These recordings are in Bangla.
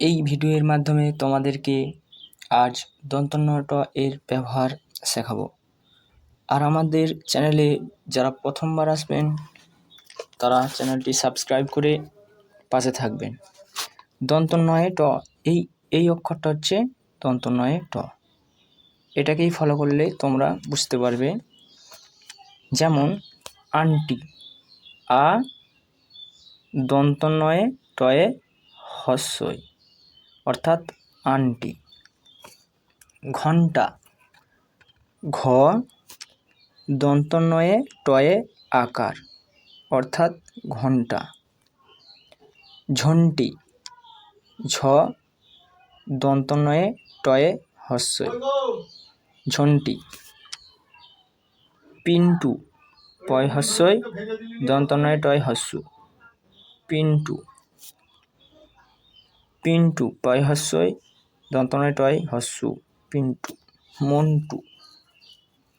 এই ভিডিওর মাধ্যমে তোমাদেরকে আজ দন্তন্য এর ব্যবহার শেখাবো। আর আমাদের চ্যানেলে যারা প্রথমবার আসবেন, তারা চ্যানেলটি সাবস্ক্রাইব করে পাশে থাকবেন। দন্তন্বয়ে ট এই এই অক্ষরটা হচ্ছে দন্তন্বয়ে ট এটাকেই ফলো করলে তোমরা বুঝতে পারবে। যেমন, আন্টি, আ দন্তন্বয়ে টয়ে হস্যই। অর্থাৎ আন্টি। ঘণ্টা। ঘ, দন্তন্বয়ে টয়ে আকার, অর্থাৎ ঘণ্টা। ঝন্টি। ঝ, দন্তন্বয়ে টয়ে হস্যই। ঝন্টি। পিন্টু পয় হস্যই দন্তনয় টয় হস্য। পিন্টু। পিন্টু পয় হস্যই, দন্তনয় টয় হস্য, পিন্টু, মন্টু,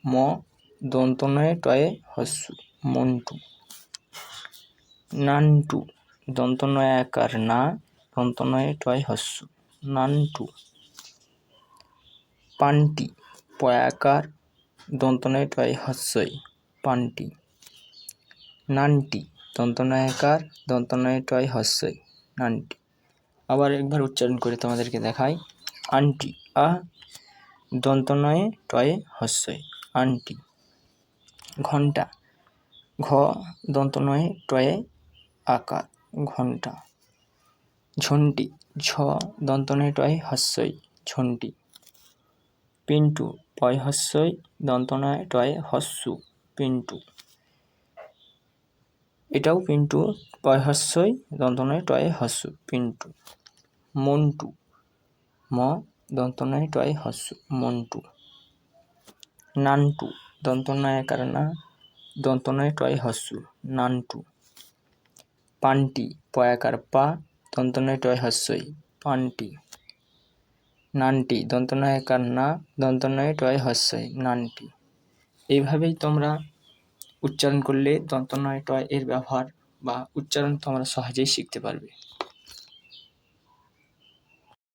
ম, দন্তনয় টয়ে হস্য, মন্টু। নান্টু, দন্তনয় আকার, না, দন্তনয় টয় হস্য, নান্টু। পান্টি পয়াকার দন্তনয় টয় হস্যই, পান্টি। নানটি দন্তনয়াকার দন্তনয় টয় হস্যই, নানটি। আবার একবার উচ্চারণ করে তোমাদেরকে দেখাই। আন্টি, আ, দন্তনয়ে, টয়ে হস্যই আন্টি, ঘণ্টা, ঘ, দন্তনয়ে, টয়ে আকার ঘণ্টা, ঝন্টি, ঝ, দন্তনয়ে, টয়ে হস্যই ঝন্টি, পিন্টু, পয় হস্যই দন্তনয়, টয়, হস্যু, পিন্টু। এটাও পিন্টু, পয় হস্যই দন্তনয়, টয়, হস্যু, পিন্টু। মন্টু। ম দন্তনয় টয় হস্যু। মন্টু। নান্টু দন্তনয় কারণা দন্তনয় টয় হস্যু। নান্টু। পান্টি, পয়াকার পা দন্তনয় টয় হস্যই। পান্টি। নানটি, দন্তনয়কার না দন্তনয় টয় হস্যই। নানটি। এইভাবেই তোমরা উচ্চারণ করলে দন্তনয় টয় এর ব্যবহার বা উচ্চারণ তোমরা সহজেই শিখতে পারবে।